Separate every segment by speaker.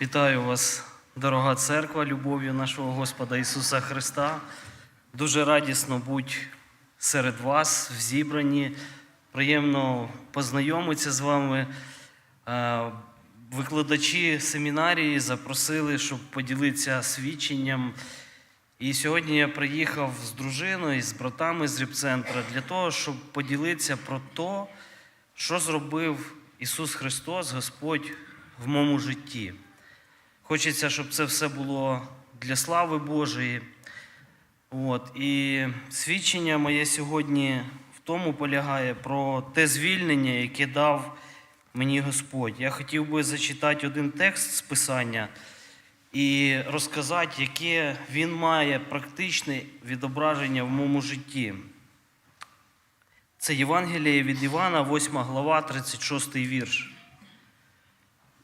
Speaker 1: Вітаю вас, дорога церква, любов'ю нашого Господа Ісуса Христа. Дуже радісно бути серед вас в зібранні. Приємно познайомитися з вами. Е, Викладачі семінарії запросили, щоб поділитися свідченням. І сьогодні я приїхав з дружиною, з братами з репцентра для того, щоб поділитися про те, що зробив Ісус Христос, Господь в моєму житті. Хочеться, щоб це все було для слави Божої. От. І свідчення моє сьогодні в тому полягає про те звільнення, яке дав мені Господь. Я хотів би зачитати один текст з Писання і розказати, яке він має практичне відображення в моєму житті. Це Євангеліє від Івана, 8 глава, 36 вірш.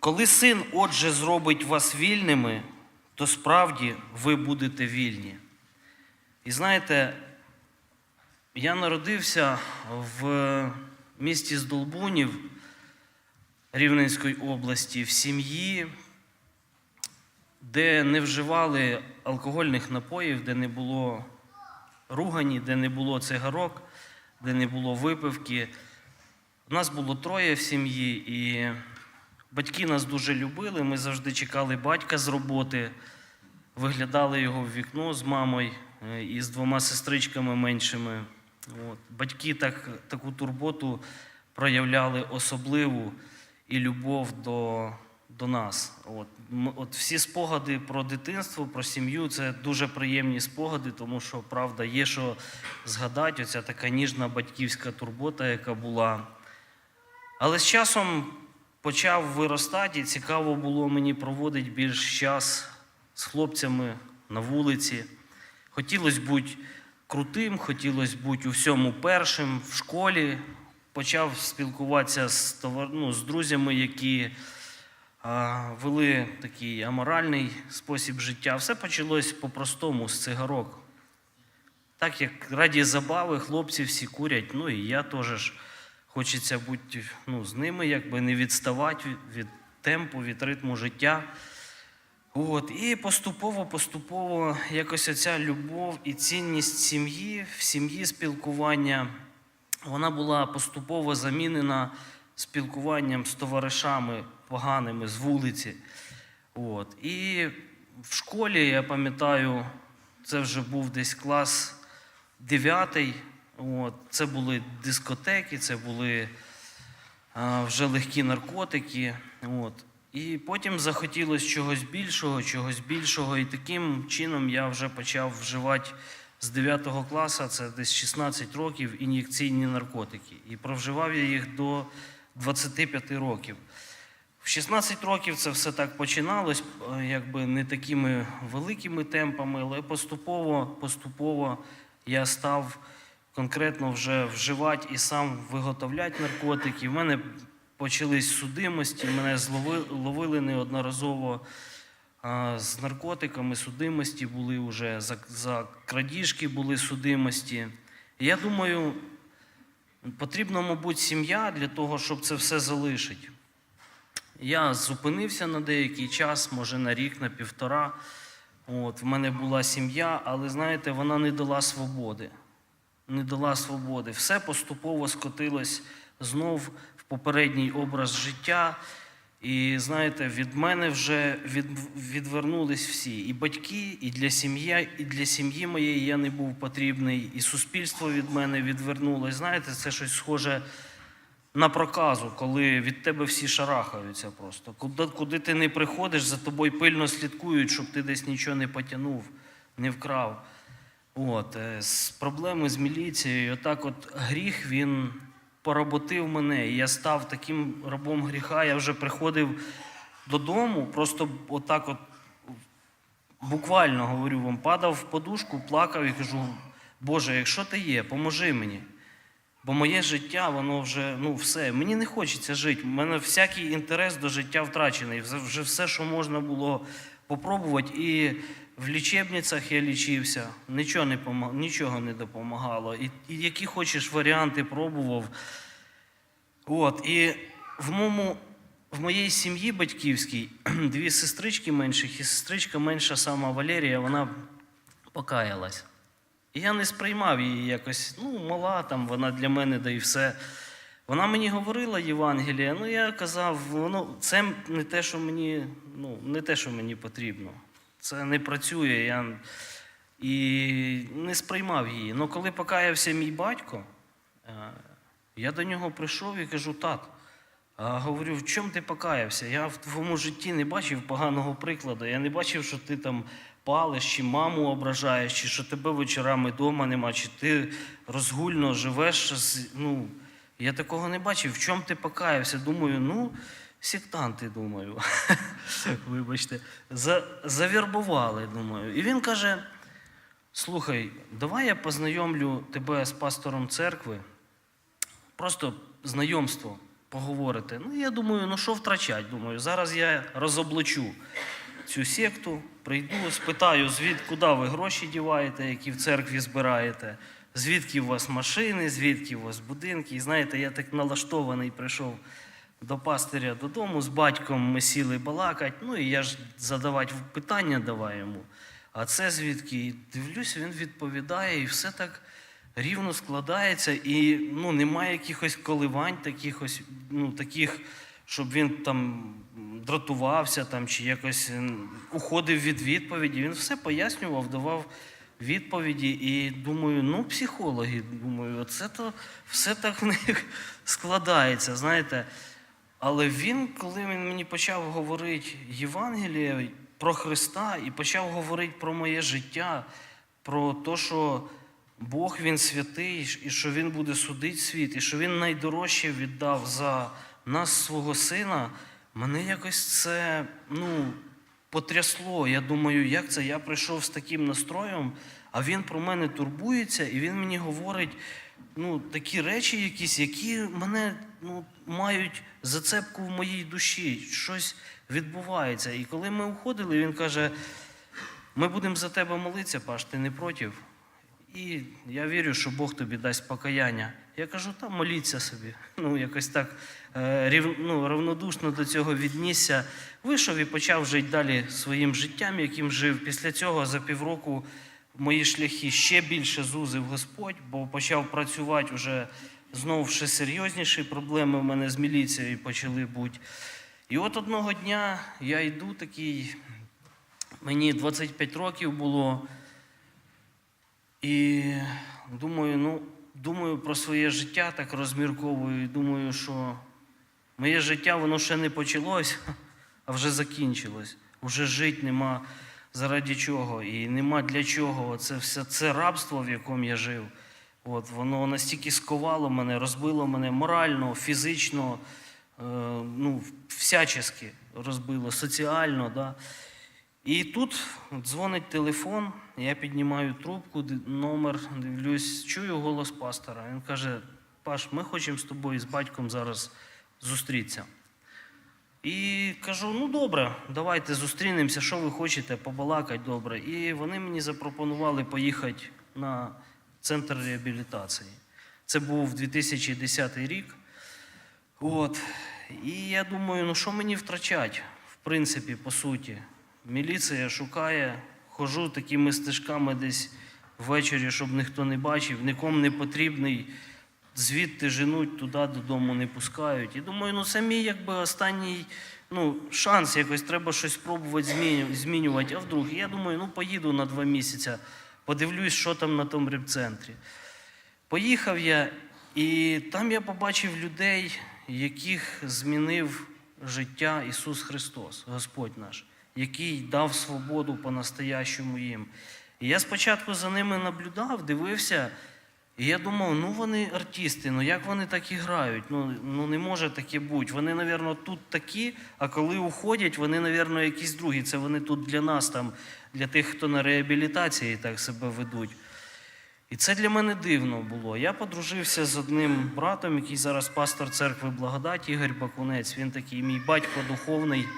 Speaker 1: Коли син, отже, зробить вас вільними, то справді ви будете вільні. І знаєте, я народився в місті Здолбунів Рівненської області в сім'ї, де не вживали алкогольних напоїв, де не було ругані, де не було цигарок, де не було випивки. У нас було троє в сім'ї, і батьки нас дуже любили. Ми завжди чекали батька з роботи, виглядали його в вікно з мамою е, і з двома сестричками меншими. От. Батьки так, таку турботу проявляли особливу і любов до, до нас. От. От всі спогади про дитинство, про сім'ю це дуже приємні спогади, тому що правда є що згадати. Оця така ніжна батьківська турбота, яка була. Але з часом почав виростати, і цікаво було мені проводити більш час з хлопцями на вулиці. Хотілося бути крутим, хотілося бути у всьому першим в школі. Почав спілкуватися з, товар... ну, з друзями, які а, вели такий аморальний спосіб життя. Все почалось по-простому з цигарок. Так як раді забави, хлопці всі курять, ну і я теж хочеться бути ну, з ними, якби не відставати від, темпу, від ритму життя. От, і поступово, поступово якось оця любов і цінність сім'ї, в сім'ї спілкування, вона була поступово замінена спілкуванням з товаришами поганими з вулиці. От. І в школі, я пам'ятаю, це вже був десь клас 9. От. Це були дискотеки, це були а, вже легкі наркотики. От. І потім захотілося чогось більшого, чогось більшого. І таким чином я вже почав вживати з 9 класу, це десь 16 років, ін'єкційні наркотики. І провживав я їх до 25 років. В 16 років це все так починалось, якби не такими великими темпами, але поступово, поступово я став конкретно вже вживати і сам виготовляти наркотики. В мене почались судимості, мене злови- ловили неодноразово з наркотиками, судимості були вже, за, за крадіжки були судимості. Я думаю, потрібна, мабуть, сім'я для того, щоб це все залишити. Я зупинився на деякий час, може на рік, на півтора. От, в мене була сім'я, але знаєте, вона не дала свободи. Не дала свободи. Все поступово скотилось знов в попередній образ життя. І знаєте, від мене вже від, відвернулись всі. І батьки, і для сім'ї, і для сім'ї моєї я не був потрібний, і суспільство від мене відвернулось. Знаєте, це щось схоже на проказу, коли від тебе всі шарахаються просто. Куди, куди ти не приходиш, за тобою пильно слідкують, щоб ти десь нічого не потягнув, не вкрав. От, е, з проблеми з міліцією, отак от гріх він поработив мене. І я став таким рабом гріха. Я вже приходив додому, просто отак от буквально говорю вам, падав в подушку, плакав і кажу: Боже, якщо ти є, поможи мені. Бо моє життя, воно вже, ну все, мені не хочеться жити. У мене всякий інтерес до життя втрачений. Вже вже все, що можна було попробувати. І в лічебницях я лічився, нічого не, нічого не допомагало. І, і які хочеш варіанти пробував. От, і в моєму в моїй сім'ї батьківській дві сестрички менших, і сестричка менша сама Валерія, вона покаялась. І я не сприймав її якось, ну, мала там, вона для мене, да і все. Вона мені говорила Євангелія, ну я казав, воно це не те, що мені, ну, не те, що мені потрібно. Це не працює. Я і не сприймав її. Ну, коли покаявся мій батько, е, я до нього прийшов і кажу, тат, говорю, в чому ти покаявся? Я в твоєму житті не бачив поганого прикладу. Я не бачив, що ти там палиш, чи маму ображаєш, чи що тебе вечорами вдома нема, чи ти розгульно живеш. Ну, я такого не бачив. В чому ти покаявся? Думаю, ну, сектанти, думаю. Вибачте, За, завірбували, думаю. І він каже: слухай, давай я познайомлю тебе з пастором церкви. Просто знайомство поговорити. Ну, я думаю, ну що втрачать? Думаю, зараз я розоблачу цю секту, прийду, спитаю, звід, куди ви гроші діваєте, які в церкві збираєте, звідки у вас машини, звідки у вас будинки. І знаєте, я так налаштований прийшов до пастиря додому з батьком, ми сіли балакать. Ну і я ж задавати питання давай йому. А це звідки? І дивлюся, він відповідає, і все так рівно складається, і ну, немає якихось коливань, таких, ну, таких, щоб він там дратувався там, чи якось уходив від відповіді. Він все пояснював, давав відповіді. І думаю, ну, психологи, думаю, це то все так в них складається, знаєте. Але він, коли він мені почав говорити Євангеліє про Христа і почав говорити про моє життя, про те, що Бог Він святий, і що Він буде судити світ, і що Він найдорожче віддав за нас свого сина, мене якось це ну, потрясло. Я думаю, як це? Я прийшов з таким настроєм, а він про мене турбується, і він мені говорить ну, такі речі, якісь, які мене ну, мають зацепку в моїй душі. Щось відбувається. І коли ми уходили, він каже: ми будемо за тебе молитися, Паш, ти не проти? І я вірю, що Бог тобі дасть покаяння. Я кажу, та моліться собі. Ну, якось так е, рів, ну, равнодушно до цього віднісся. Вийшов і почав жити далі своїм життям, яким жив. Після цього за півроку мої шляхи ще більше зузив Господь, бо почав працювати вже знову ще серйозніші проблеми в мене з міліцією почали бути. І от одного дня я йду такий, мені 25 років було. І думаю, ну, думаю про своє життя, так розмірковую. і Думаю, що моє життя воно ще не почалось, а вже закінчилось. Уже жити нема заради чого і нема для чого. Це все це рабство, в якому я жив. От, воно настільки сковало мене, розбило мене морально, фізично, е, ну, всячески розбило, соціально. Да. І тут дзвонить телефон, я піднімаю трубку, номер, дивлюсь, чую голос пастора. Він каже: Паш, ми хочемо з тобою з батьком зараз зустрітися. І кажу: ну добре, давайте зустрінемося, що ви хочете, побалакати добре. І вони мені запропонували поїхати на центр реабілітації. Це був 2010 рік. От. І я думаю, ну що мені втрачать, в принципі, по суті. Міліція шукає, хожу такими стежками десь ввечері, щоб ніхто не бачив, нікому не потрібний. Звідти женуть, туди додому не пускають. І думаю, ну це мій якби останній ну, шанс, якось треба щось спробувати змінювати. А вдруг? Я думаю, ну поїду на два місяці, подивлюсь, що там на тому репцентрі. Поїхав я, і там я побачив людей, яких змінив життя Ісус Христос, Господь наш, який дав свободу по-настоящому їм. І я спочатку за ними наблюдав, дивився, і я думав, ну вони артисти, ну як вони так і грають? Ну, ну не може таке бути. Вони, мабуть, тут такі, а коли уходять, вони, мабуть, якісь другі. Це вони тут для нас, там, для тих, хто на реабілітації так себе ведуть. І це для мене дивно було. Я подружився з одним братом, який зараз пастор церкви Благодать, Ігор Бакунець. Він такий мій батько духовний,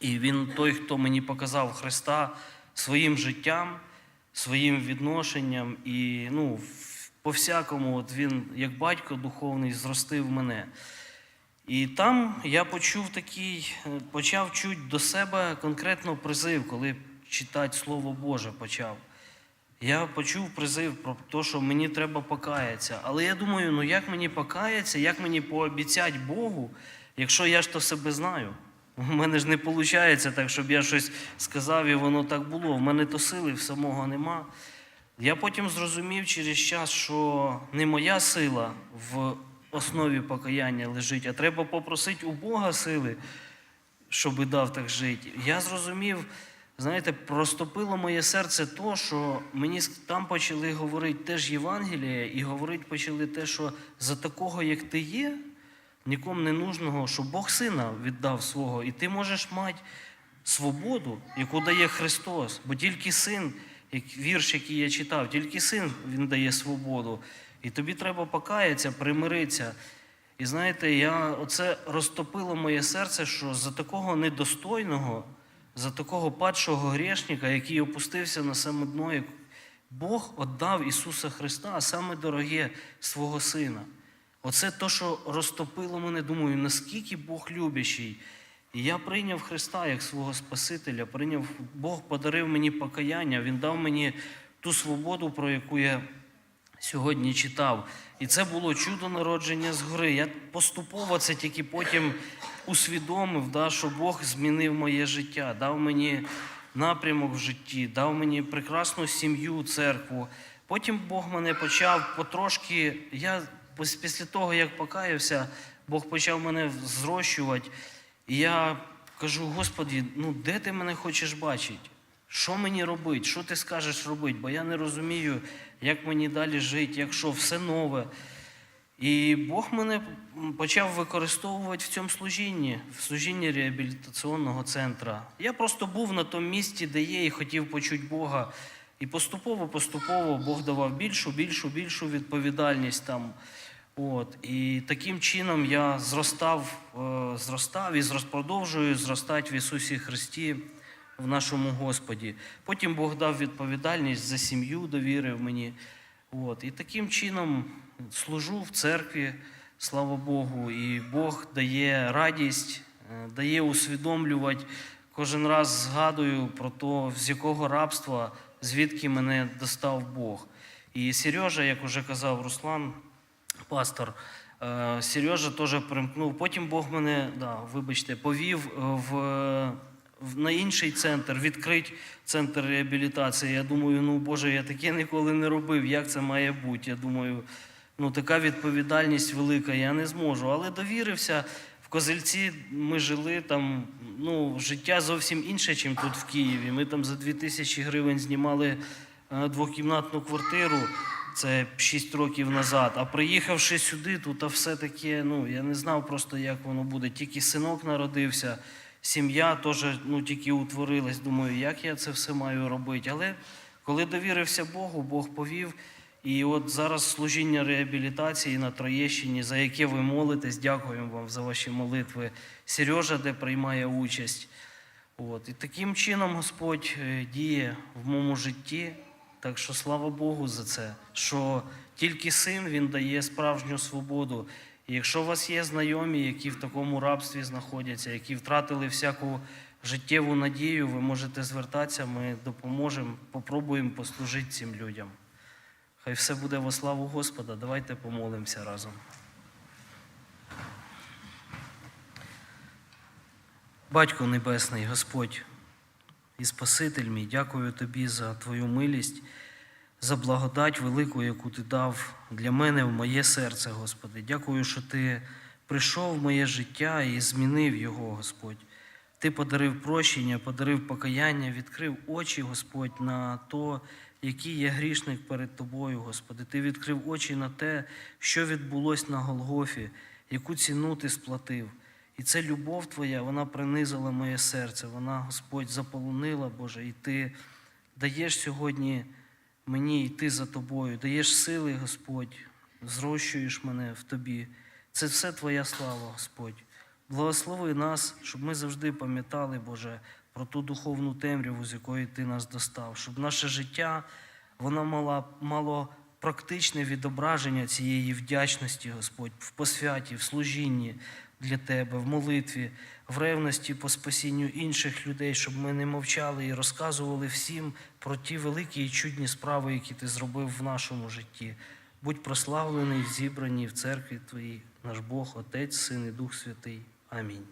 Speaker 1: і він той, хто мені показав Христа своїм життям, своїм відношенням. І ну, по-всякому, от він, як батько духовний, зростив мене. І там я почув такий, е, почав чути до себе конкретно призив, коли читати Слово Боже почав. Я почув призив про те, що мені треба покаятися. Але я думаю, ну як мені покаятися, як мені пообіцяти Богу, якщо я ж то себе знаю? У мене ж не виходить так, щоб я щось сказав і воно так було. В мене то сили в самого нема. Я потім зрозумів через час, що не моя сила в основі покаяння лежить, а треба попросити у Бога сили, щоб дав так жити. Я зрозумів, знаєте, простопило моє серце то, що мені там почали говорити теж Євангеліє, і говорити почали те, що за такого, як ти є, нікому не нужного, що Бог сина віддав свого, і ти можеш мати свободу, яку дає Христос. Бо тільки син, як вірш, який я читав, тільки син він дає свободу. І тобі треба покаятися, примиритися. І знаєте, я оце розтопило моє серце, що за такого недостойного, за такого падшого грішника, який опустився на саме дно, Бог віддав Ісуса Христа, саме дороге свого Сина. Оце то, що розтопило мене, думаю, наскільки Бог любящий. І я прийняв Христа як свого Спасителя, прийняв, Бог подарив мені покаяння, Він дав мені ту свободу, про яку я сьогодні читав. І це було чудо народження згори. Я поступово це тільки потім усвідомив, да, що Бог змінив моє життя, дав мені напрямок в житті, дав мені прекрасну сім'ю, церкву. Потім Бог мене почав потрошки. Я після того, як покаявся, Бог почав мене зрощувати. І я кажу: Господі, ну де ти мене хочеш бачити? Що мені робити? Що ти скажеш робити? Бо я не розумію, як мені далі жити, якщо все нове. І Бог мене почав використовувати в цьому служінні, в служінні реабілітаційного центру. Я просто був на тому місці, де є, і хотів почути Бога. І поступово-поступово Бог давав більшу, більшу, більшу відповідальність там. От. І таким чином я зростав, е, зростав і продовжую зростати в Ісусі Христі, в нашому Господі. Потім Бог дав відповідальність за сім'ю, довірив мені. От. І таким чином служу в церкві, слава Богу, і Бог дає радість, е, дає усвідомлювати. Кожен раз згадую про те, з якого рабства, звідки мене достав Бог. І Сережа, як уже казав Руслан, пастор, е, Сережа теж примкнув. Потім Бог мене, да, вибачте, повів е, в, на інший центр, відкрити центр реабілітації. Я думаю, ну Боже, я таке ніколи не робив. Як це має бути? Я думаю, ну така відповідальність велика, я не зможу. Але довірився. В Козельці ми жили там, ну, життя зовсім інше, ніж тут в Києві. Ми там за 2000 гривень знімали е, двокімнатну квартиру. Це 6 років назад. А приїхавши сюди, тут все таке, ну я не знав просто, як воно буде. Тільки синок народився, сім'я теж ну, тільки утворилась. Думаю, як я це все маю робити. Але коли довірився Богу, Бог повів. І от зараз служіння реабілітації на Троєщині, за яке ви молитесь, дякуємо вам за ваші молитви. Сережа, де приймає участь. От. І таким чином Господь е, діє в моєму житті. Так що слава Богу за це, що тільки син він дає справжню свободу. І якщо у вас є знайомі, які в такому рабстві знаходяться, які втратили всяку життєву надію, ви можете звертатися, ми допоможемо, попробуємо послужити цим людям. Хай все буде во славу Господа. Давайте помолимося разом. Батько Небесний, Господь і Спаситель мій, дякую Тобі за Твою милість, за благодать велику, яку Ти дав для мене в моє серце, Господи. Дякую, що Ти прийшов в моє життя і змінив його, Господь. Ти подарив прощення, подарив покаяння, відкрив очі, Господь, на то, який є грішник перед Тобою, Господи. Ти відкрив очі на те, що відбулось на Голгофі, яку ціну ти сплатив. І це любов Твоя, вона принизила моє серце, вона, Господь, заполонила, Боже, і Ти даєш сьогодні мені йти за Тобою, даєш сили, Господь, зрощуєш мене в Тобі. Це все Твоя слава, Господь. Благослови нас, щоб ми завжди пам'ятали, Боже, про ту духовну темряву, з якої Ти нас достав, щоб наше життя воно мало, мало практичне відображення цієї вдячності, Господь, в посвяті, в служінні, для Тебе в молитві, в ревності по спасінню інших людей, щоб ми не мовчали і розказували всім про ті великі і чудні справи, які Ти зробив в нашому житті. Будь прославлений, зібраний в церкві Твоїй, наш Бог, Отець, Син і Дух Святий. Амінь.